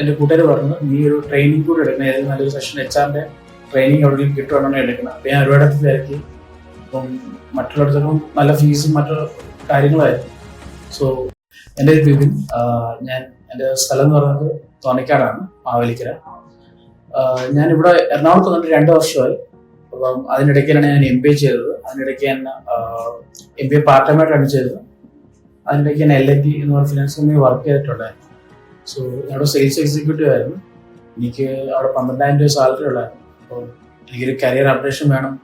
എന്റെ കൂട്ടുകാർ പറഞ്ഞു നീ ഒരു ട്രെയിനിങ് കൂടെ എടുക്കണം. ഏതെങ്കിലും നല്ലൊരു സെഷൻ എച്ച് ആറിന്റെ ട്രെയിനിങ് എവിടെയും കിട്ടുവാണെങ്കിൽ എടുക്കണം. അപ്പം ഞാൻ ഒരുപാട് തിരക്കി. അപ്പം മറ്റുള്ളിടത്തും നല്ല ഫീസും മറ്റു കാര്യങ്ങളായിരുന്നു. സോ എന്റെ ഒരു ഞാൻ എന്റെ സ്ഥലം എന്ന് പറയുന്നത് തോന്നിക്കാടാണ് മാവേലിക്കര. ഞാനിവിടെ എറണാകുളത്ത് വന്നിട്ട് രണ്ട് വർഷമായി. അപ്പം അതിനിടയ്ക്കാണ് ഞാൻ എം ബി എ ചെയ്തത്. അതിനിടയ്ക്ക് ഞാൻ എം ബി എ പാർട്ട് ടൈമായിട്ടാണ് ചെയ്തത്. അതിനിടയ്ക്ക് ഞാൻ എൽ എ ടി എന്ന് പറഞ്ഞ ഫിനാൻസ് കമ്പനി വർക്ക് ചെയ്തിട്ടുണ്ടായിരുന്നു. സോ അവിടെ സെയിൽസ് എക്സിക്യൂട്ടീവ് ആയിരുന്നു. എനിക്ക് അവിടെ പന്ത്രണ്ടായിരം രൂപ സാലറി ഉള്ളായിരുന്നു. അപ്പോൾ എനിക്കൊരു കരിയർ അപ്ഡേഷൻ വേണം.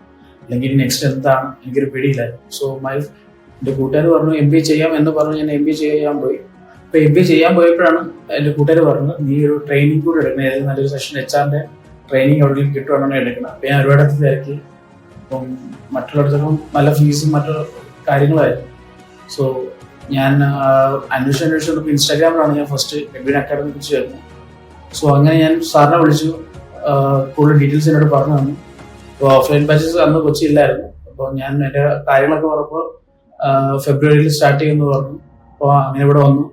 അല്ലെങ്കിൽ നെക്സ്റ്റ് എന്താണ്? എനിക്കൊരു പിടിയില്ലായിരുന്നു സോ മൈ എന്റെ കൂട്ടുകാർ പറഞ്ഞു എം ബി ചെയ്യാം എന്ന് പറഞ്ഞു ഞാൻ എം ബി ചെയ്യാൻ പോയി. അപ്പോൾ എം ബി ചെയ്യാൻ പോയപ്പോഴാണ് എന്റെ കൂട്ടുകാർ പറഞ്ഞത് നീ ഒരു ട്രെയിനിങ് കൂടെ എടുക്കണം. ഏതെങ്കിലും നല്ലൊരു സെഷൻ എച്ച് ആറിന്റെ ട്രെയിനിങ് എവിടെയെങ്കിലും കിട്ടുവാണെങ്കിൽ എടുക്കണം. അപ്പോൾ ഞാൻ ഒരുപാട് തിരക്കി. അപ്പം മറ്റുള്ളിടത്തും നല്ല ഫീസും മറ്റു കാര്യങ്ങളായിരുന്നു. സോ ഞാൻ അന്വേഷിച്ച് അന്വേഷിച്ചപ്പോൾ ഇൻസ്റ്റാഗ്രാമിലാണ് ഞാൻ ഫസ്റ്റ് എബിൻ അക്കാഡമി കുറിച്ച് ചേർന്നത് സോ അങ്ങനെ ഞാൻ സാറിനെ വിളിച്ചു. കൂടുതൽ ഡീറ്റെയിൽസ് എന്നോട് പറഞ്ഞു തന്നു. അപ്പോൾ ഓഫ്ലൈൻ ബാച്ചസ് അന്ന് കൊച്ചി ഇല്ലായിരുന്നു അപ്പോൾ ഞാൻ എന്റെ കാര്യങ്ങളൊക്കെ പറഞ്ഞപ്പോൾ ഫെബ്രുവരിയിൽ സ്റ്റാർട്ട് ചെയ്യുമെന്ന് പറഞ്ഞു. അപ്പോൾ അങ്ങനെ ഇവിടെ വന്നു.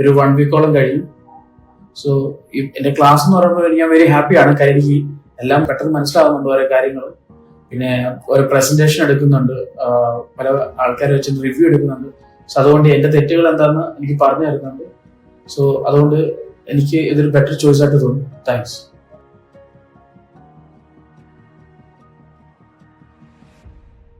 ഒരു വൺ വീക്കോളം കഴിഞ്ഞു. സോ എന്റെ ക്ലാസ് എന്ന് പറയുമ്പോൾ ഞാൻ വെരി ഹാപ്പിയാണ് എനിക്ക് എല്ലാം പെട്ടെന്ന് മനസ്സിലാവുന്നുണ്ട് ഓരോ കാര്യങ്ങൾ. പിന്നെ ഒരു പ്രസന്റേഷൻ എടുക്കുന്നുണ്ട്. പല ആൾക്കാരെ വെച്ച് റിവ്യൂ എടുക്കുന്നുണ്ട്. സോ അതുകൊണ്ട് എന്റെ തെറ്റുകൾ എന്താണെന്ന് എനിക്ക് പറഞ്ഞു തരുന്നുണ്ട്. സോ അതുകൊണ്ട് എനിക്ക് ഇതൊരു ബെറ്റർ ചോയ്സ് ആയിട്ട് തോന്നി. താങ്ക്സ്